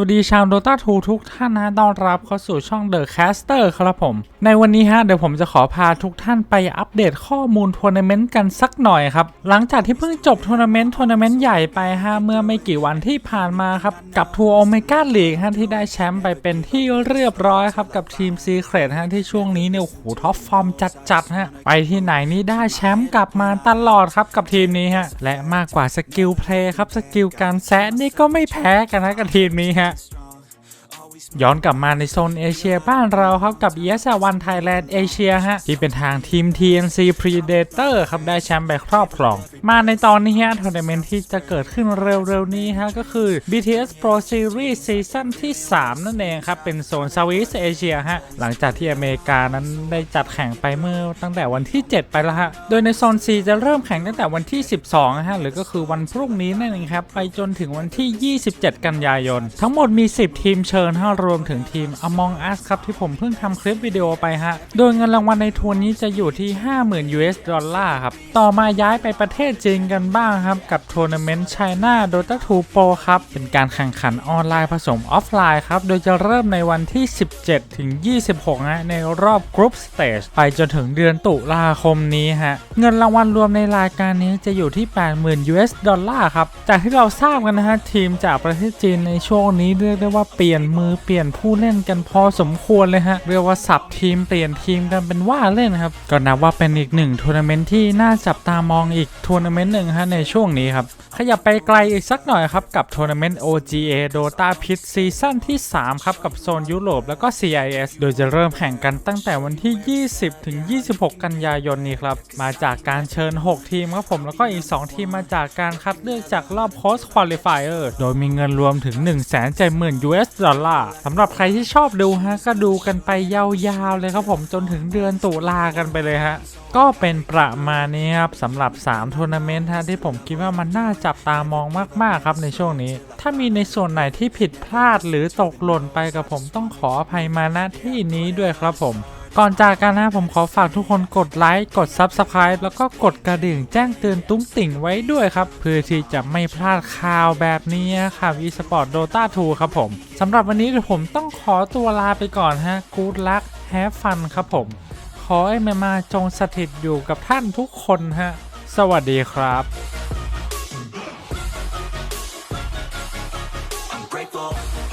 วัสดีชาว Dota 2ทุกท่านนะต้อนรับเข้าสู่ช่อง The Caster ครับผม ในวันนี้ฮะ เดี๋ยวผมจะขอพาทุกท่านไปอัปเดตข้อมูลทัวร์นาเมนต์กันสักหน่อยครับ หลังจากที่เพิ่งจบทัวร์นาเมนต์ทัวร์นาเมนต์ใหญ่ไปฮะ เมื่อไม่กี่วันที่ผ่านมาครับ กับทัวร์โอเมก้าลีกฮะ ที่ได้แชมป์ไปเป็นที่เรียบร้อยครับ กับทีม Secret ฮะ ที่ช่วงนี้เนี่ยโอ้โหท็อปฟอร์มจัดๆฮะไปที่ไหนนี่ได้แชมป์กลับมาตลอดครับกับทีมนี้ฮะและมากกว่าสกิลเพลย์ครับสกิลการแซะนี่ก็ไม่แพ้กันนะกับทีมนี้ฮะ that. ย้อนกลับมาในโซนเอเชียบ้านเราครับกับ ES1 Thailand เอเชียฮะ ที่เป็นทางทีม TNC Predator ครับได้แชมป์ไปครอบครอง มาในตอนนี้ฮะทัวร์นาเมนต์ที่จะเกิดขึ้นเร็วๆนี้ฮะ ก็คือ BTS Pro Series ซีซั่นที่ 3 นั่นเองครับ เป็นโซน Southeast Asia ฮะ หลังจากที่อเมริกานั้นได้จัดแข่งไปเมื่อตั้งแต่วันที่ 7 ไปแล้วฮะ โดยในโซน C จะเริ่มแข่งตั้งแต่วันที่ 12 ฮะ หรือก็คือวันพรุ่งนี้นั่นเองครับไปจนถึงวันที่ 27 กันยายน ทั้งหมดมี 10 ทีมเชิญฮะรวมถึงทีม Among Us ครับที่ผมเพิ่งทำคลิปวิดีโอไปฮะ โดยเงินรางวัลในทัวร์นี้จะอยู่ที่ 50,000 US ดอลลาร์ครับ ต่อมาย้ายไปประเทศจีนกันบ้างครับ กับทัวร์นาเมนต์ China Dota 2 Pro ครับ เป็นการแข่งขันออนไลน์ผสมออฟไลน์ครับ โดยจะเริ่มในวันที่ 17 ถึง 26นะในรอบ Group Stage ไปจนถึงเดือนตุลาคมนี้ฮะ เงินรางวัลรวมในรายการนี้จะอยู่ที่ 80,000 US ดอลลาร์ครับ จากที่เราทราบกันนะฮะทีมจากประเทศจีนในช่วงนี้เรียกได้ว่าเปลี่ยนมือเปลี่ยนผู้เล่นกันพอสมควรเลยฮะเรียกว่าสับทีมเปลี่ยนทีมกันเป็นว่าเล่นครับก็นับว่าเป็นอีกหนึ่งทัวร์นาเมนต์ที่น่าจับตามองอีกทัวร์นาเมนต์หนึ่งฮะในช่วงนี้ครับ ขยับไปไกลอีกสักหน่อยครับ กับทัวร์นาเมนต์ OGA Dota Pit ซีซั่นที่ 3 ครับ กับโซนยุโรปแล้วก็ CIS โดยจะเริ่มแข่งกันตั้งแต่วันที่ 20 ถึง 26 กันยายนนี้ครับ มาจากการเชิญ 6 ทีมครับผมแล้วก็อีก 2 ทีมมาจากการคัดเลือกจากรอบ Post Qualifier โดยมีเงินรวมถึง 1 7 0 0 0 0 US ดอลลาร์สำหรับใครที่ชอบดูฮะก็ดูกันไปยาวๆเลยครับผมจนถึงเดือนตุลากันไปเลยฮะก็เป็นประมาณนี้ครับสำหรับ3ทัวร์นาเมนต์ฮะที่ผมคิดว่ามันน่าจัจับตามองมาก ๆ ครับในช่วงนี้ ถ้ามีในส่วนไหนที่ผิดพลาดหรือตกหล่นไปกับผมต้องขออภัยมาณที่นี้ด้วยครับผม ก่อนจากกันนะผมขอฝากทุกคนกดไลค์กด Subscribe แล้วก็กดกระดิ่งแจ้งเตือนตุ้งติ่งไว้ด้วยครับ เพื่อที่จะไม่พลาดข่าวแบบนี้ค่ะ eSport Dota 2 ครับผมสำหรับวันนี้เดี๋ยวผมต้องขอตัวลาไปก่อนฮะ Good luck have fun ครับผม ขอให้แมามาจงสถิตอยู่กับท่านทุกคนฮะ สวัสดีครับ stop.